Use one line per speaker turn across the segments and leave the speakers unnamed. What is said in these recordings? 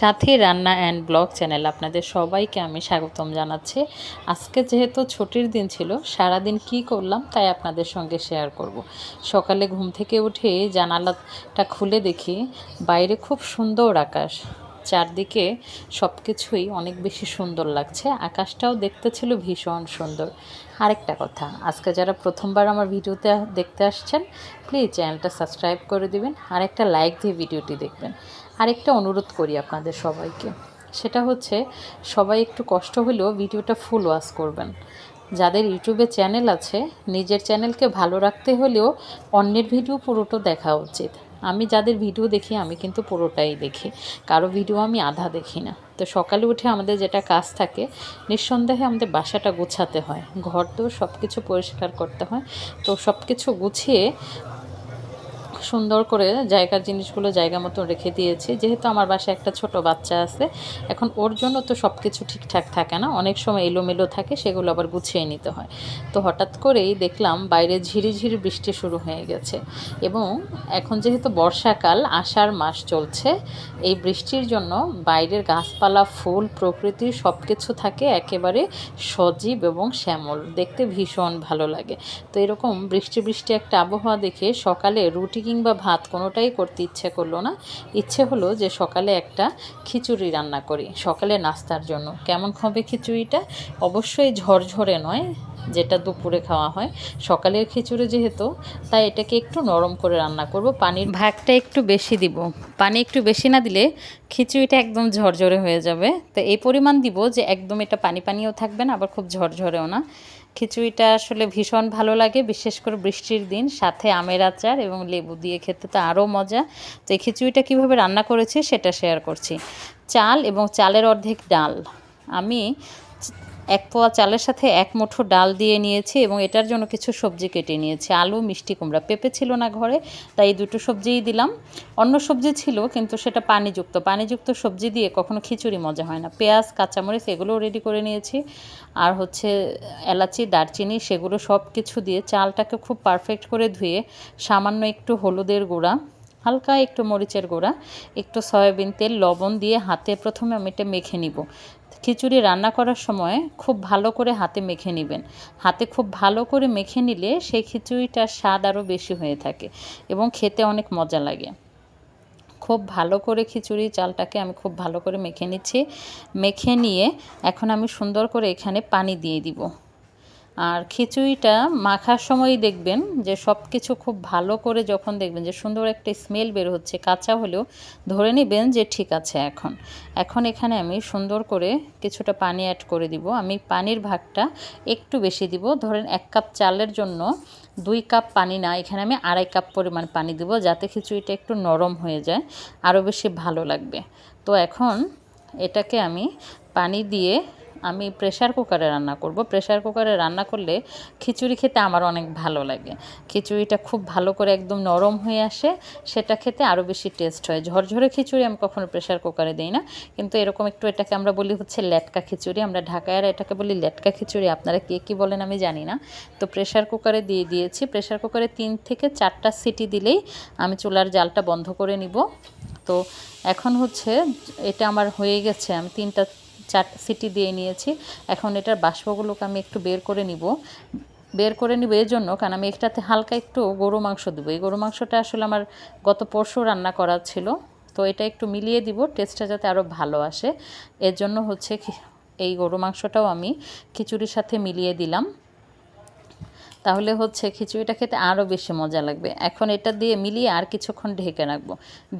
সাথে রান্না and blog channel আপনাদের সবাইকে আমি স্বাগতম জানাচ্ছি। আজকে যেহেতু ছুটির দিন ছিল, সারাদিন কি করলাম তাই আপনাদের সঙ্গে শেয়ার করব। সকালে ঘুম থেকে উঠে জানালাটা খুলে দেখি, বাইরে খুব সুন্দর আকাশ। চারদিকে সব কিছুই অনেক বেশি সুন্দর লাগছে। আকাশটাও দেখতে ছিল ভীষণ সুন্দর। আরেকটা কথা, আজকে যারা প্রথমবার আমার ভিডিওতে দেখতে আসছেন প্লিজ চ্যানেলটা সাবস্ক্রাইব করে দিবেন। আর একটা লাইক দিয়ে ভিডিওটি দেখবেন। আরেকটা অনুরোধ করি আপনাদের সবাইকে। সেটা হচ্ছে, সবাই একটু কষ্ট হলেও ভিডিওটা ফুল ওয়াশ করবেন। যাদের ইউটিউবে চ্যানেল আছে, নিজের চ্যানেলকে ভালো রাখতে হলেও অন্যের ভিডিও পুরোটা দেখা উচিত। আমি যাদের ভিডিও দেখি, আমি কিন্তু পুরোটাই দেখি। কারও ভিডিও আমি আধা দেখি না। তো সকালে উঠে আমাদের যেটা কাজ থাকে, নিঃসন্দেহে আমাদের বাসাটা গোছাতে হয়। ঘর তো সব কিছু পরিষ্কার করতে হয়। তো সব কিছু গুছিয়ে সুন্দর করে জায়গার জিনিসগুলো জায়গা মতো রেখে দিয়েছি। যেহেতু আমার বাসায় একটা ছোট বাচ্চা আছে, এখন ওর জন্য তো সব কিছু ঠিকঠাক থাকে না। অনেক সময় এলোমেলো থাকে, সেগুলো আবার গুছিয়ে নিতে হয়। তো হঠাৎ করেই দেখলাম বাইরে ঝিরিঝিরি বৃষ্টি শুরু হয়ে গেছে এবং এখন যেহেতু বর্ষাকাল, আষাঢ় মাস চলছে, এই বৃষ্টির জন্য বাইরের গাছপালা, ফুল, প্রকৃতির সব কিছু থাকে একেবারে সজীব এবং শ্যামল। দেখতে ভীষণ ভালো লাগে। তো এরকম বৃষ্টি বৃষ্টি একটা আবহাওয়া দেখে সকালে রুটি কিংবা ভাত কোনোটাই করতে ইচ্ছে করল না। ইচ্ছে হলো যে সকালে একটা খিচুড়ি রান্না করি, সকালে নাস্তার জন্য। কেমন হবে খিচুড়িটা? অবশ্যই ঝরঝরে নয়, যেটা দুপুরে খাওয়া হয়। সকালের খিচুড়ি যেহেতু, তাই এটাকে একটু নরম করে রান্না করব। পানির ভাগটা একটু বেশি দিব। পানি একটু বেশি না দিলে খিচুড়িটা একদম ঝরঝরে হয়ে যাবে। তো এই পরিমাণ দিব যে একদম এটা পানি পানিও থাকবে না, আবার খুব ঝরঝরেও না। খিচুড়িটা আসলে ভীষণ ভালো লাগে, বিশেষ করে বৃষ্টির দিন, সাথে আমের আচার এবং লেবু দিয়ে খেতে তো আরও মজা। তো এই খিচুড়িটা কীভাবে রান্না করেছি সেটা শেয়ার করছি। চাল এবং চালের অর্ধেক ডাল। আমি এক পোয়া চালের সাথে এক মুঠো ডাল দিয়ে নিয়েছি এবং এটার জন্য কিছু সবজি কেটে নিয়েছি। আলু, মিষ্টি, কুমড়া। পেঁপে ছিল না ঘরে, তাই দুটো সবজিই দিলাম। অন্য সবজি ছিল, কিন্তু সেটা পানিযুক্ত। পানিযুক্ত সবজি দিয়ে কখনো খিচুড়ি মজা হয় না। পেঁয়াজ, কাঁচামরিচ এগুলোও রেডি করে নিয়েছি। আর হচ্ছে এলাচি, দারচিনি, সেগুলো সব কিছু দিয়ে চালটাকে খুব পারফেক্ট করে ধুয়ে সামান্য একটু হলুদের গুঁড়া, হালকা একটু মরিচের গুঁড়া, একটু সয়াবিন তেল, লবণ দিয়ে হাতে প্রথমে আমি এটা মেখে নিব। খিচুড়ি রান্না করার সময় খুব ভালো করে হাতে মেখে নেবেন। হাতে খুব ভালো করে মেখে নিলে সেই খিচুড়িটার স্বাদ আরও বেশি হয়ে থাকে এবং খেতে অনেক মজা লাগে। খুব ভালো করে খিচুড়ি চালটাকে আমি খুব ভালো করে মেখে নিচ্ছি। মেখে নিয়ে এখন আমি সুন্দর করে এখানে পানি দিয়ে দিব। আর খিচুড়িটা মাখার সময়ই দেখবেন যে সব কিছু খুব ভালো করে যখন দেখবেন যে সুন্দর একটা স্মেল বের হচ্ছে, কাঁচা হলেও ধরে নেবেন যে ঠিক আছে এখন। এখন এখানে আমি সুন্দর করে কিছুটা পানি অ্যাড করে দিব। আমি পানির ভাগটা একটু বেশি দিব। ধরেন এক কাপ চালের জন্য দুই কাপ পানি না, এখানে আমি আড়াই কাপ পরিমাণ পানি দিব যাতে খিচুড়িটা একটু নরম হয়ে যায়, আরও বেশি ভালো লাগবে। তো এখন এটাকে আমি পানি দিয়ে আমি প্রেশার কুকারে রান্না করব। প্রেশার কুকারে রান্না করলে খিচুড়ি খেতে আমার অনেক ভালো লাগে। খিচুড়িটা খুব ভালো করে একদম নরম হয়ে আসে, সেটা খেতে আরও বেশি টেস্ট হয়। ঝরঝরে খিচুড়ি আমি কখনো প্রেশার কুকারে দিই না। কিন্তু এরকম একটু এটাকে আমরা বলি হচ্ছে লেটকা খিচুড়ি। আমরা ঢাকায় এটাকে বলি লেটকা খিচুড়ি। আপনারা কে কী বলেন আমি জানি না। তো প্রেশার কুকারে দিয়ে দিয়েছি। প্রেশার কুকারে তিন থেকে চারটা সিটি দিলেই আমি চুলার জালটা বন্ধ করে নিব। তো এখন হচ্ছে, এটা আমার হয়ে গেছে। আমি তিনটা চার সিটি দিয়ে নিয়েছি। এখন এটার বাষ্পগুলোকে আমি একটু বের করে নিব। বের করে নিব এর জন্য, কারণ আমি একটাতে হালকা একটু গরু মাংস দেবো। এই গরু মাংসটা আসলে আমার গত পরশু রান্না করা ছিল। তো এটা একটু মিলিয়ে দিব টেস্টটা যাতে আরও ভালো আসে। এর জন্য হচ্ছে এই গরু মাংসটাও আমি খিচুড়ির সাথে মিলিয়ে দিলাম। তাহলে হচ্ছে খিচুড়িটা খেতে আরও বেশি মজা লাগবে। এখন এটা দিয়ে মিলিয়ে আর কিছুক্ষণ ঢেকে রাখব।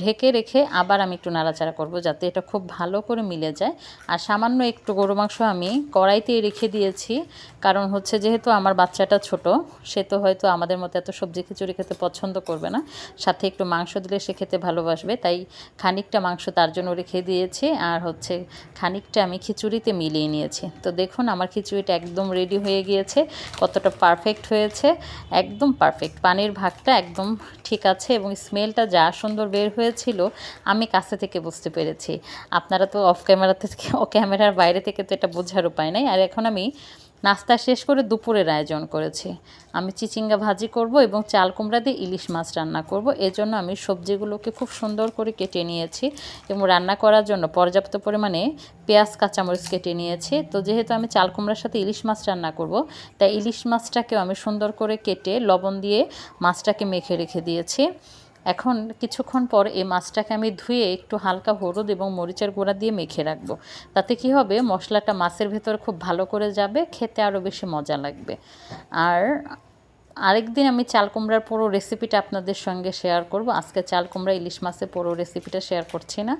ঢেকে রেখে আবার আমি একটু নাড়াচাড়া করব যাতে এটা খুব ভালো করে মিলে যায়। আর সামান্য একটু গরু মাংস আমি কড়াইতেই রেখে দিয়েছি। কারণ হচ্ছে যেহেতু আমার বাচ্চাটা ছোট, সে তো হয়তো আমাদের মতো এত সবজি খিচুড়ি খেতে পছন্দ করবে না। সাথে একটু মাংস দিলে সে খেতে ভালোবাসবে, তাই খানিকটা মাংস তার জন্য রেখে দিয়েছি। আর হচ্ছে খানিকটা আমি খিচুড়িতে মিলিয়ে নিয়েছি। তো দেখুন আমার খিচুড়িটা একদম রেডি হয়ে গিয়েছে। কতটা পারফেক্ট হয়েছে, একদম পারফেক্ট পানির ভাগটা একদম ঠিক আছে এবং স্মেলটা যা সুন্দর বের হয়েছিল, আমি কাছে থেকে বুঝতে পেরেছি। আপনারা তো অফ ক্যামেরা থেকে ও ক্যামেরার বাইরে থেকে তো এটা বোঝার উপায় নাই। আর এখন আমি নাস্তা শেষ করে দুপুরের আয়োজন করেছি। আমি চিচিঙ্গা ভাজি করব এবং চাল কুমড়া দিয়ে ইলিশ মাছ রান্না করব। এজন্য আমি সবজিগুলোকে খুব সুন্দর করে কেটে নিয়েছি এবং রান্না করার জন্য পর্যাপ্ত পরিমাণে পেঁয়াজ, কাঁচামরিচ কেটে নিয়েছি। তো যেহেতু আমি চাল কুমড়ার সাথে ইলিশ মাছ রান্না করব, তাই ইলিশ মাছটাকেও আমি সুন্দর করে কেটে লবণ দিয়ে মাছটাকে মেখে রেখে দিয়েছি। এখন কিছুক্ষণ পর এই মাছটাকে আমি ধুয়ে একটু হালকা হলুদ এবং মরিচের গুঁড়া দিয়ে মেখে রাখব। তাতে কি হবে? মশলাটা মাছের ভেতরে খুব ভালো করে যাবে, খেতে আরও বেশি মজা লাগবে। আর আরেকদিন আমি চাল কুমড়ার পুরো রেসিপিটা আপনাদের সঙ্গে শেয়ার করব। আজকে চাল কুমড়া, ইলিশ মাছের পুরো রেসিপিটা শেয়ার করছি না।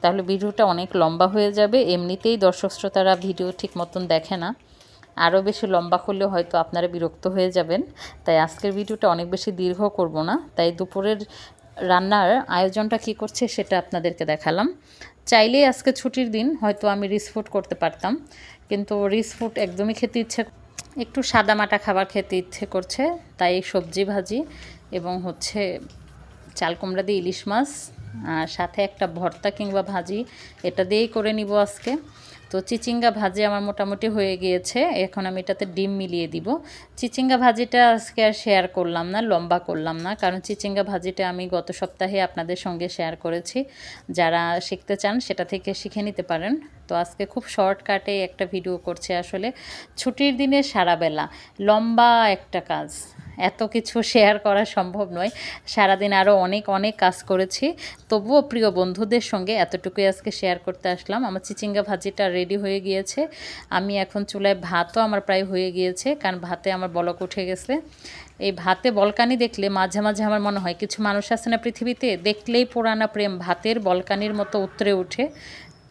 তাহলে ভিডিওটা অনেক লম্বা হয়ে যাবে। এমনিতেই দর্শক শ্রোতারা ভিডিও ঠিক মতন দেখে না। আরও বেশি লম্বা করলে হয়তো আপনারা বিরক্ত হয়ে যাবেন। তাই আজকের ভিডিওটা অনেক বেশি দীর্ঘ করব না। তাই দুপুরের রান্নার আয়োজনটা কি করছে সেটা আপনাদেরকে দেখালাম। চাইলেই আজকে ছুটির দিন হয়তো আমি রিস ফুড করতে পারতাম, কিন্তু রিস ফুড একদমই খেতে ইচ্ছে একটু সাদা মাটা খাবার খেতে ইচ্ছে করছে, তাই সবজি ভাজি এবং হচ্ছে চাল কুমড়া দিয়ে ইলিশ মাছ, আর সাথে একটা ভর্তা কিংবা ভাজি, এটা দিয়েই করে নিব আজকে। তো চিচিঙ্গা ভাজি আমার মোটামুটি হয়ে গিয়েছে। এখন আমি এটাতে ডিম মিলিয়ে দিব। চিচিঙ্গা ভাজিটা আজকে আর শেয়ার করলাম না, লম্বা করলাম না, কারণ চিচিঙ্গা ভাজিটা আমি গত সপ্তাহে আপনাদের সঙ্গে শেয়ার করেছি। যারা শিখতে চান সেটা থেকে শিখে নিতে পারেন। তো আজকে খুব শর্টকাটে একটা ভিডিও করছে আসলে। ছুটির দিনে সারাবেলা, লম্বা একটা কাজ। এত কিছু শেয়ার করা সম্ভব নয়। সারাদিন আরও অনেক অনেক কাজ করেছি। তবুও প্রিয় বন্ধুদের সঙ্গে এতটুকুই আজকে শেয়ার করতে আসলাম। আমার চিচিঙ্গা ভাজিটা রেডি হয়ে গিয়েছে। আমি এখন চুলায় ভাতও আমার প্রায় হয়ে গিয়েছে, কারণ ভাতে আমার বলক উঠে গেছে। এই ভাতে বলকানি দেখলে মাঝে মাঝে আমার মনে হয়, কিছু মানুষ আছে না পৃথিবীতে, দেখলেই পুরানা প্রেম ভাতের বলকানির মতো উতরে ওঠে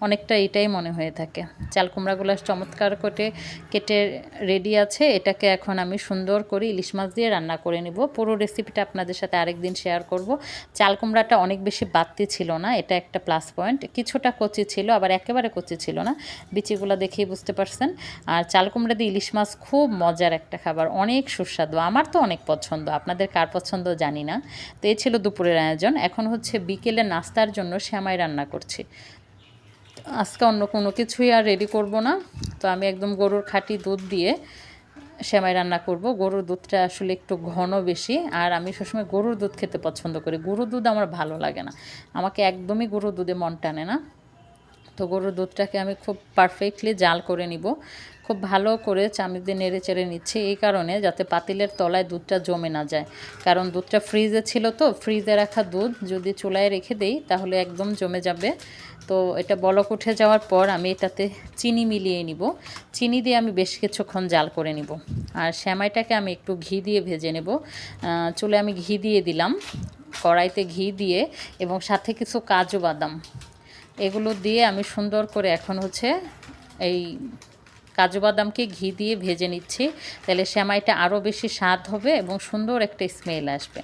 অনেকটা এটাই মনে হয়ে থাকে। চাল কুমড়াগুলো চমৎকার করে কেটে রেডি আছে। এটাকে এখন আমি সুন্দর করে ইলিশ মাছ দিয়ে রান্না করে নিব। পুরো রেসিপিটা আপনাদের সাথে আরেকদিন শেয়ার করব। চাল কুমড়াটা অনেক বেশি বাড়তি ছিল না, এটা একটা প্লাস পয়েন্ট কিছুটা কচি ছিল, আবার একেবারে কচি ছিল না। বিচিগুলো দেখেই বুঝতে পারছেন। আর চাল কুমড়া দিয়ে ইলিশ মাছ খুব মজার একটা খাবার, অনেক সুস্বাদু। আমার তো অনেক পছন্দ, আপনাদের কার পছন্দ জানি না। তো এই ছিল দুপুরের আয়োজন। এখন হচ্ছে বিকেলে নাস্তার জন্য শ্যামাই রান্না করছি। আজকে অন্য কোনো কিছুই আর রেডি করব না। তো আমি একদম গরুর খাঁটি দুধ দিয়ে সেমাই রান্না করব। গরুর দুধটা আসলে একটু ঘন বেশি। আর আমি সবসময় গরুর দুধ খেতে পছন্দ করি। গরুর দুধ আমার ভালো লাগে না। আমাকে একদমই গরুর দুধে মন টানে না। তো গরুর দুধটাকে আমি খুব পারফেক্টলি জাল করে নিব। খুব ভালো করে চামিচ দিয়ে নেড়ে চেড়ে নিচ্ছি এই কারণে যাতে পাতিলের তলায় দুধটা জমে না যায়। কারণ দুধটা ফ্রিজে ছিল তো ফ্রিজে রাখা দুধ যদি চুলায় রেখে দেই তাহলে একদম জমে যাবে। তো এটা বলক উঠে যাওয়ার পর আমি এটাতে চিনি মিলিয়ে নিব। চিনি দিয়ে আমি বেশ কিছুক্ষণ জাল করে নিব। আর শ্যামাইটাকে আমি একটু ঘি দিয়ে ভেজে নেব। চুলে আমি ঘি দিয়ে দিলাম। কড়াইতে ঘি দিয়ে এবং সাথে কিছু কাজু বাদাম। এগুলো দিয়ে আমি সুন্দর করে এখন হচ্ছে এই কাজু বাদামকে ঘি দিয়ে ভেজে নিচ্ছি। তাহলে শ্যামাইটা আরও বেশি স্বাদ হবে এবং সুন্দর একটা স্মেল আসবে।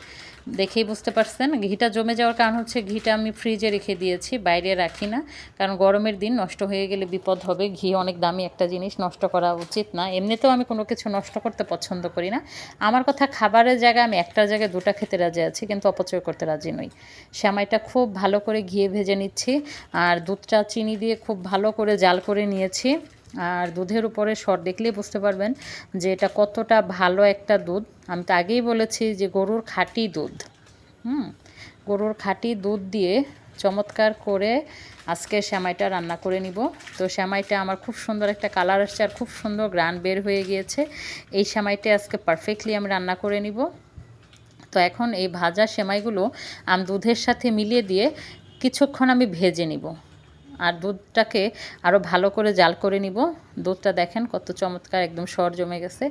দেখেই বুঝতে পারছেন। ঘিটা জমে যাওয়ার কারণ হচ্ছে ঘিটা আমি ফ্রিজে রেখে দিয়েছি, বাইরে রাখি না। কারণ গরমের দিন নষ্ট হয়ে গেলে বিপদ হবে। ঘি অনেক দামি একটা জিনিস, নষ্ট করা উচিত না। এমনিতেও আমি কোনো কিছু নষ্ট করতে পছন্দ করি না। আমার কথা খাবারের জায়গায় আমি একটা জায়গায় দুটা খেতে রাজি আছি, কিন্তু অপচয় করতে রাজি নই। শ্যামাইটা খুব ভালো করে ঘিয়ে ভেজে নিচ্ছি, আর দুধটা চিনি দিয়ে খুব ভালো করে জাল করে নিয়েছি। আর দুধের উপরে শর দেখলেই বুঝতে পারবেন যে এটা কতটা ভালো একটা দুধ। আমি তো আগেই বলেছি যে গরুর খাঁটি দুধ। হুম, গরুর খাঁটি দুধ দিয়ে চমৎকার করে আজকে শ্যামাইটা রান্না করে নিব। তো শ্যামাইটা আমার খুব সুন্দর একটা কালার আসছে আর খুব সুন্দর গ্রান বের হয়ে গিয়েছে। এই শ্যামাইটা আজকে পারফেক্টলি আমি রান্না করে নিব। তো এখন এই ভাজা সেমাইগুলো আমি দুধের সাথে মিলিয়ে দিয়ে কিছুক্ষণ আমি ভেজে নিব। আর দুধটাকে আরও ভালো করে জাল করে নিব। দুধটা দেখেন কত চমৎকার, একদম সর জমে গেছে।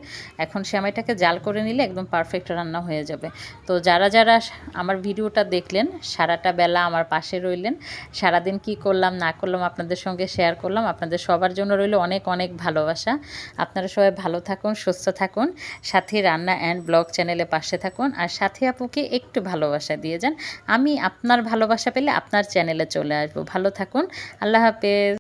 এখন সেমাইটাকে জাল করে নিলে একদম পারফেক্ট রান্না হয়ে যাবে। তো যারা যারা আমার ভিডিওটা দেখলেন, সারাটা বেলা আমার পাশে রইলেন, সারাদিন কি করলাম, না করলাম আপনাদের সঙ্গে শেয়ার করলাম। আপনাদের সবার জন্য রইল অনেক অনেক ভালোবাসা। আপনারা সবাই ভালো থাকুন, সুস্থ থাকুন, সাথে রান্না অ্যান্ড ব্লগ চ্যানেলে পাশে থাকুন। আর সাথে আপুকে একটু ভালোবাসা দিয়ে যান। আমি আপনার ভালোবাসা পেলে আপনার চ্যানেলে চলে আসব। ভালো থাকুন, আল্লাহ হাফেজ।